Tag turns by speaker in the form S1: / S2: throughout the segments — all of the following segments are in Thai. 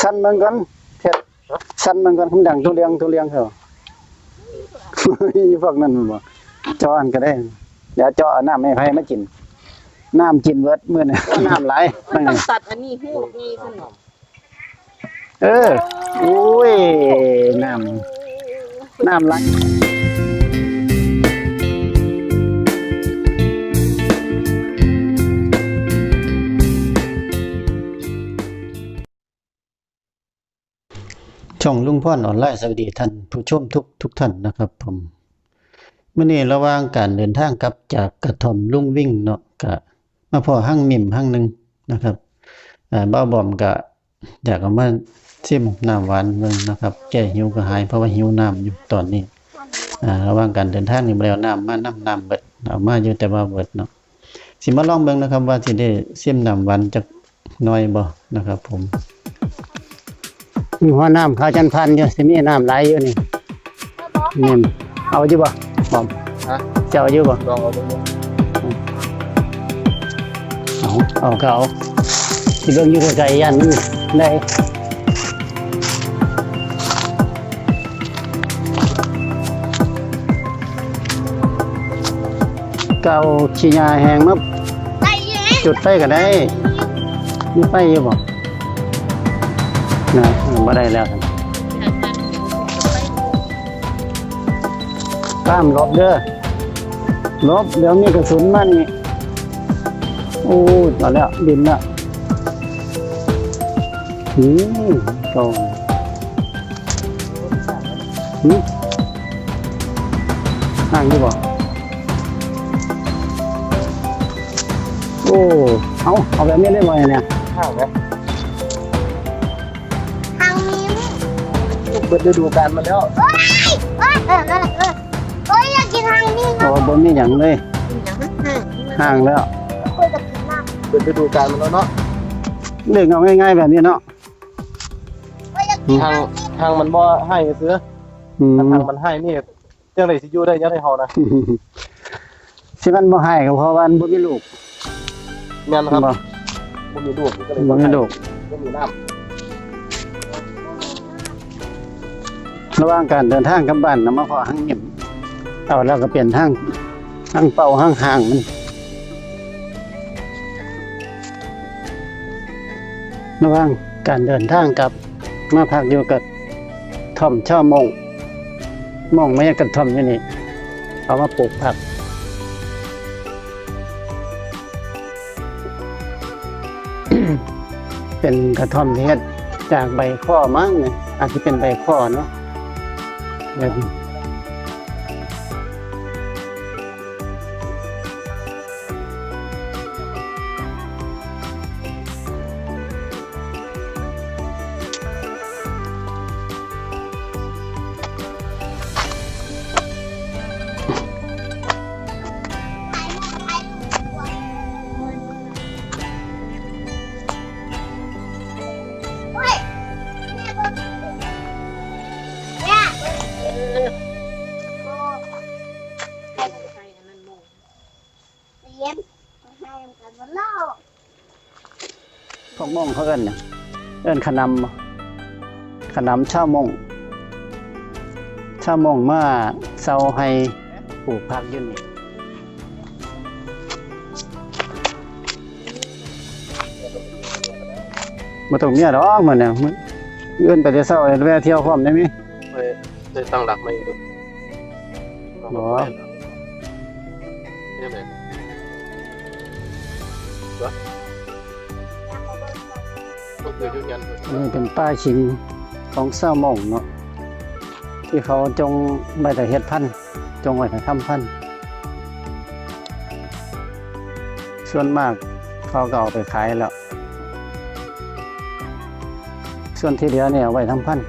S1: สั้นมันกันเฮ็ดสั้นมันกันคำดังทุเรียงทุเรียงเหรอพวกนั้นมันบ่เจาะอันก็ได้ เดี๋ยวเจาะเอาน้ำให้ไผมากิน น้ำกินเบิดมื้อนี้น้ำหลาย
S2: มันต้องตัดอันนี้หูกนี่สนอ
S1: เออ อุ้ย น้ำ น้ำไหล ช่องลุงพ่อนออนไลน์สวัสดีท่านผู้ชมทุกทุกท่านนะครับผมเมื่อนี้ระว่างการเดินทางกลับจากกระท่อมลุงวิ่งเนาะกะมาพอห้างมิมห้างหนึ่งนะครับบ้าบอมกะอยากเอามาชิมน้ำหวานเบิ่งนะครับแก้หิวก็หายเพราะว่าหิวน้ำอยู่ตอนนี้อ่าระว่างการเดินทางนี่บ่ได้เอาน้ำมาน้ำน้ำเบิดเอามาอยู่แต่ว่าเบิดเนาะสิมาลองเบิ่งนะครับว่าสิได้ชิมน้ำหวานจักน่อยบ่นะครับ ผม มีหัวน้ำข้าวจันพันอยู่สิมีน้ำไหลอยู่นี่นี่เอาอยู่บ่บอม
S3: ฮะ
S1: จะเอาอยู่บ่
S3: ลองเอาดู
S1: เอาเอาก็เอาสิเบิ่งอยู่ไกลๆยันมันได้ก็เอาขี้ยาแห้งมา
S2: ไปเย้
S1: จุดไฟก็ได้มีไฟอยู่บ่ นะบ่ได้แล้วครับตามลบเด้อลบเดี๋ยวมีกระสุนมันนี่โอ้ยมาแล้วบินละหืมโตหืมห่างอยู่บ่โอ้ เอาเอาแบบนี้ได้บ่เนี่ย
S3: ข้าวไหม เปิดฤดูกาลมาแล้ว
S2: เอ้ยเออเออเออเออเอ้ยอยากกินทางนี้
S1: โอ้บนมีอย่างเลย
S2: ห่าง
S1: ห่างแล้ว
S2: คุยกับพี่มาก
S3: เปิดฤดูกาลมาแล้วเนาะ
S1: เรื่องเอาง่าย ๆ แบบนี้เนาะ
S2: เอ้ยอยากกิน
S3: ทางทางมันบ่ให้ซื้อ
S1: อืม
S3: ถ้าทางมันให้นี่จังได๋สิอยู่ได้ยังไดเฮานะ
S1: สิมันบ่ให้ก็เพราะว่ามันบ่มีลูก
S3: แม่นครับ
S1: บ่
S3: บ่มีลูกก็เลย
S1: บ่มีลูก
S3: บ่มีน้ำ
S1: ระหว่างการเดินทางกลับบ้านนำมาพอห้างเงียบเอาแล้วก็เปลี่ยนทางทางเป่าห้างห่างมันระหว่างการเดินทางกับมาพักอยู่กับท่อมช่อมงมองไม่ใช่กระท่อมอยู่นี่เอามาปลูกผักเป็นกระท่อมเฮ็ดจากใบข้อมั้งเนี่ยอาจจะเป็นใบข้อเนาะ แบ บนี้พวกมงเขาเอิ้นเนี่ยเอิ้นขนำบ่ขนำชาวมงชาวมงมาเซาให้ปลูกผักอยืนนี่มาตรงเนี้ยดอกมันเนี่ยมันเอื้อนไปแต่เศร้าแวะเที่ยวพร้อมได้ไหม
S3: ไปได้ตั้งหลักมาอีก
S1: บ่
S3: เนี่ เคยอยู่กัน
S1: นี่เป็นป้ายชิงของเศร้าหมงเนาะที่เขาจงใบแต่เฮ็ดพันธุ์จงไว้แต่ทำพันธุ์ส่วนมากเขาก็เอาไปขายแล้ว ส่วนที่เหลือเนี่ยไว้ทำพันธุ์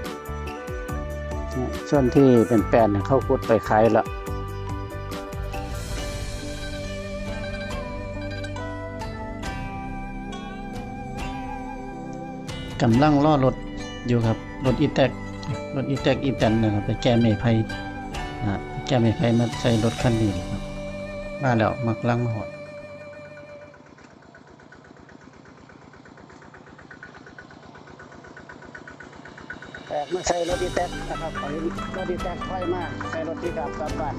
S1: ส่วนที่เป็นแปลนเนี่ยเขาขุดไปขายแล้ว กำลังล่อรถอยู่ครับรถอีแตกรถอีแตกอีแตนนะครับไปแก้ไม่ไผ่นะแก้ไม่ไผ่มาใส่รถคันนี้ครับมาแล้วมักลังมาหอดแตกมาใส่รถดีแตกนะครับเอารถดีแตกไฟมาใส่รถที่กลับกลับบ้าน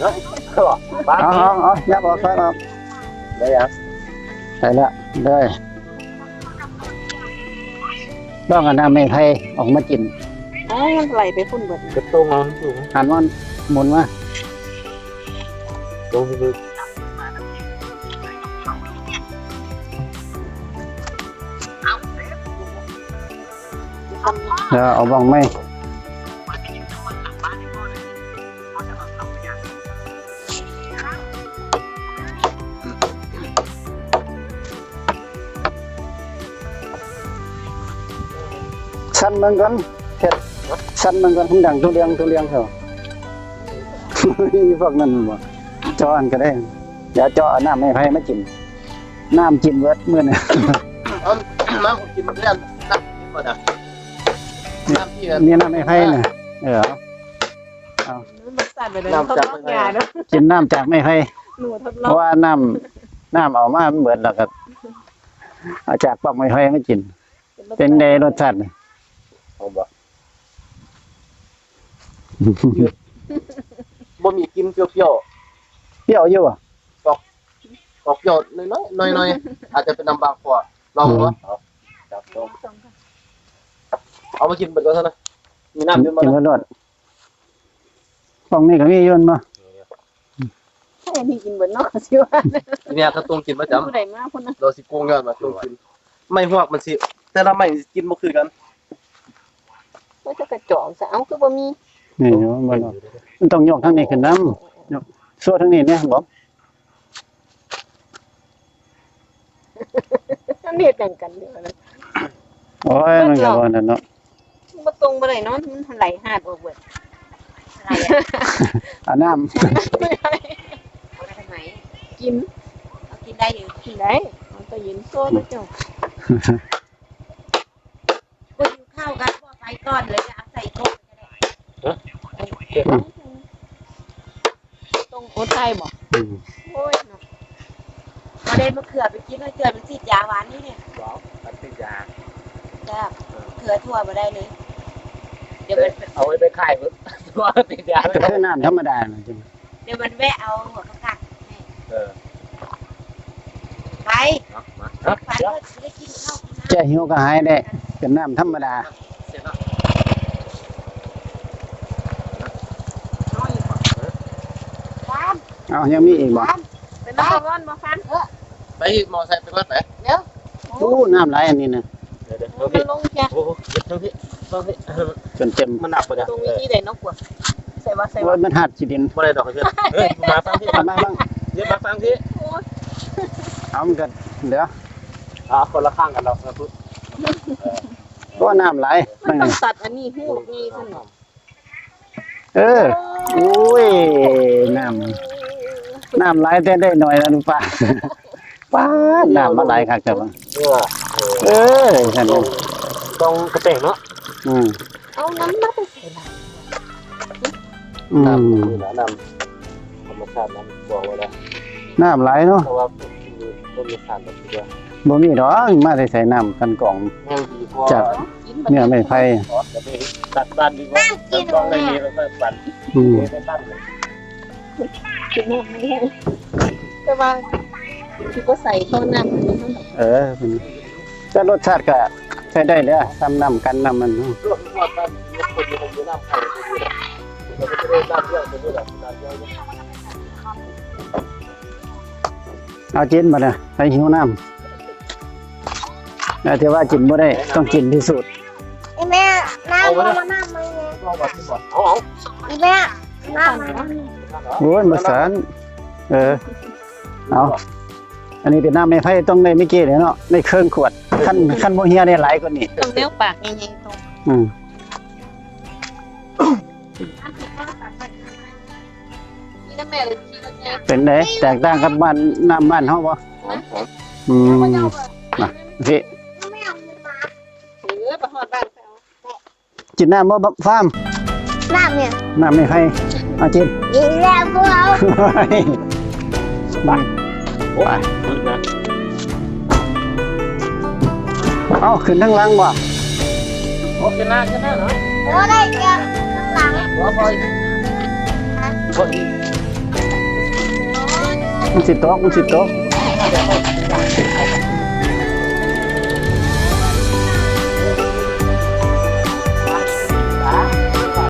S1: เอาเอาเอายับออกไฟออก
S3: ได้ยัง
S1: ใส่ล้วเลยต้องเอาน้ำไม่ไผ่ออกมากิน
S4: อ๋อมันไหลไปพุ่นเบิด
S3: กระตุ้งเอาอยู่
S1: หันมันหมุนมา
S3: ตรงคือ
S1: เดี๋ยวเอาบ้องไม่ สั้นเหมือนกันเห็ดสั้นเหมือนกันทุกดังทุเรียงทุเรียงเหรอพวกนั้นบ่เจาะอันก็ได้อย่าเจาะเอาน้ำไม่ไผ่มากินน้ำกินเวิร์ดมื้อนี้
S3: เอามาผมกินเรื่องน้ำกินหมดอะน้ำที่
S1: นี่น้ำไม่ไผ่น่ะเออเอา
S4: มันสั่นไปเลยทดลองยาเนาะ
S1: กินน้ำจากไม่ไผ่
S4: หนูทด
S1: เพ
S4: ลอง
S1: ราะว่าน้ำน้ำเอามามันเหมือนแล้วก็เอาจากปอกไม่ไผ่มากินเป็นในรสชาติ
S3: ผมบอกบ่มีกินเปรี้ยว
S1: เปรี้ยวอยู่อะ
S3: ๆออกเปรี้ยวน้อยๆน้อยๆอาจจะเป็นน้ำบางขวดลองดูว่าเอาจับตรงเอามากินเบิดก็เท่านั้นมีน้ำเยอะมา
S1: กิน
S3: ก
S1: รสปองนี่ก็มีโยนมา
S4: ให้พี่กินเบิดเนาะสิว่า
S3: เนี่ยถ้าตรงกินประจำ
S4: ผู้ใดมาพุ่นนะ
S3: เราสิโกงกันมาตรงกิน ไม่หวกมันสิ แต่ละไม่กินบ่คือกัน
S4: ว่าจะกระจอกซะเอาคือบ่มี
S1: นี่มันบ่มันต้องยกทั้งนี้ขึ้นน้ำยกส่วนทั้งนี้เนี่ยบอก
S4: อันนี้แต่งกันเด้อนะ
S1: โอ้ยมันก็บ่นั่นเนาะ
S4: บ่ตรงบ่ได้เนาะมันไหลหาดออกเบิด
S1: เอาน้
S4: ไม่ได้
S2: เอาไปทำไม
S4: กิน
S2: เอากินได้อยู่
S4: กินได้มันก็ยินโซ่เจ้า
S2: กูหิวข้าวกัน พอไปก่อนเลยจะใส่ก็ได้
S4: ตรงโอไทยบ่ำ
S1: อืม
S4: โอ้ยเนาะ
S2: พอได้มะเขือไปกินมะเขือมันติดยาหวานนี่เนี่ย
S3: บอกอันติดยา
S2: จ้ามะเขือทั่วมาได้เลย เดี๋ยวมัน
S3: เอาไว้ไปขายเพิ่นว่าติดยา
S1: ก็คือน้ำธรรมดาน่ะจริง
S2: เดี๋ยวมันแวะเอาหัวกระกัดให้
S3: เออ
S2: ไป
S3: เอามา
S2: ฝันว่าจะได้กินข้าวกินน้ำ
S1: แก้หิวก็หายได้เป็นน้ำธรรมดา
S3: เสร็จแล้วำ
S2: ฟัน
S1: เอายังมีอีกบ่
S2: ฟัน
S4: เป็นนักร้อนบ่ฟัน
S3: ไปมอไซค์ไปก่อนไป
S1: โอ้น้ำไหลอันนี้นะ
S3: เดี๋ยวเดี๋ยว
S4: มั
S3: เท่านพี่
S4: ลงแค่
S3: โอ้โหเดี๋ยวเท่าพี่เท่าพี่
S1: จนเต็ม
S3: มันหนักปะเนี่ย
S4: ตรงวิธีใดเนาะกว่าใส่ว่าใส่
S1: โอ้
S4: ว่าย
S1: มันหัดสิดิน
S3: บ่ได้ดอกเพื่อนเฮ้ยมาฟังพี่
S1: เอามาบ้าง
S3: เดี๋ยวมาฟังพี่
S4: โอ้ย
S1: เอามันก็เดี๋ยว
S3: อ่าคนละข้างกันเราครับพุทธ
S1: เพราะว่าน้ำไหล
S4: มันต้องตัดอันนี้หูนี่ซั่นเนาะ
S1: เออโอ้ยน้ำ น้ำไหลแต่ได้หน่อยแล้วดูป่าป้าดน้ำมาไหลคักแต่ว่า
S3: เออ
S1: เออฉัน
S3: ต้องกระเตงเนาะ
S1: อืม
S4: เอาน้ำมาไปใส่ละ
S1: อื
S3: น้ำ
S1: ม
S3: นี่นะน้ำธรรมชาติน้ำบอกไว้แล้ว
S1: น้ำไหลเนาะ
S3: เพราะว่าต้นมีสารแบบนี้ด้วย
S1: บ่มีดอกมาได้ใส่น้ำกันกล่อง
S3: แห้งดีกว่า
S1: จับ
S4: กิน
S1: เนี่ยไม่ไผ่
S3: ขอจะไปตัดบ้านดีกว่าตัดบ้านในนี้แล้วก็ปั่น
S1: อืม
S3: ไปตั้งเลย
S4: กินน้ำไม่ได้แต่ว่าคือก็ใส่ข้าน้ำอันนี้มัน
S1: เออเป็นแต่รสชาติก็ใช้ได้เลยทำน้ำกันน้ำมันเนาะ
S3: รวมรวมบ้านมีคนมีคนมีน้ำเข้าเราก็จะได้น้ำเยอะไปด้วยแบบน้ำเยอะ
S1: เอากินมาเลยใส่หิวน้ำแต่ว่ากินบ่ได้ ต้องกินที่สุด
S2: ไอ้แม่น้ำมันน้ำมัน
S3: ก็แบบที่บอกเอาเอา
S2: ไอ้แม่
S1: โอ้ยมาสารเออเอาอันนี้เป็นน้ำไม่ไผ่ต้องได้ไม่กี่เลยเนาะในเครื่องขวดขั้นขั้นโมเฮียได้หลายกว่านี้
S4: ต้องเลี้ยวปากยังไงตรง
S1: อืม
S4: นี่นะแม่เลยที่รถเนี่ย
S1: เป็นไดแตกต่างกับบ้านน้ำบ้านเฮาบ่
S3: หอมหอม
S1: อืมพี่
S2: ไม่เอาเงินมา
S4: เออไปหอดบ้านไปเอา
S1: กินน้ำบ่ฟาร์ม
S2: น้ำเนี่ย
S1: น้ำไม่ไผ่
S4: เเอา
S1: จิบ
S5: อีกแล้วพวกเรา
S1: ไป
S3: โอ้ยนะ
S1: เอาขึ้นทั้งหลังว่ะ
S3: โอเคนะแค่นั้นเหรอ
S5: โอ้ได้เจอข้างหลัง
S3: รอไปพอดี
S1: มันสิโต๊ะมันสิโต๊ะ
S3: เดี๋ยว